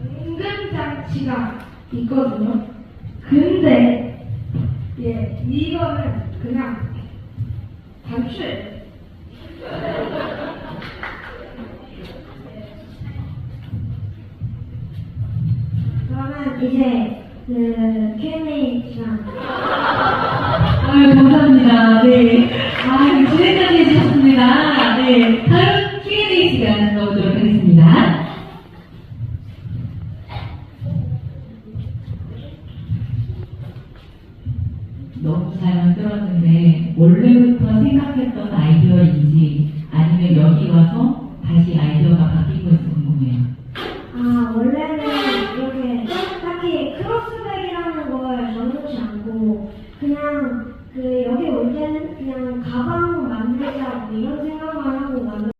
은근장치가 있거든요. 근데 예 이거는 그냥 단추예요. 그러면 이제 그 시간. 아유, 감사합니다. 네. 아, 진행까지 해주셨습니다. 네. 다음 Q&A 시간 가보도록 하겠습니다. 너무 잘 만들었는데, 원래부터 생각했던 아이디어인지, 아니면 여기 와서 다시 아이디어가 바뀐 건지 궁금해요. 아, 원래는 이렇게 딱히 크로스백이라는 걸 정해놓지 않고, 그냥 그 여기 올 때는 그냥 가방 만들자 뭐 이런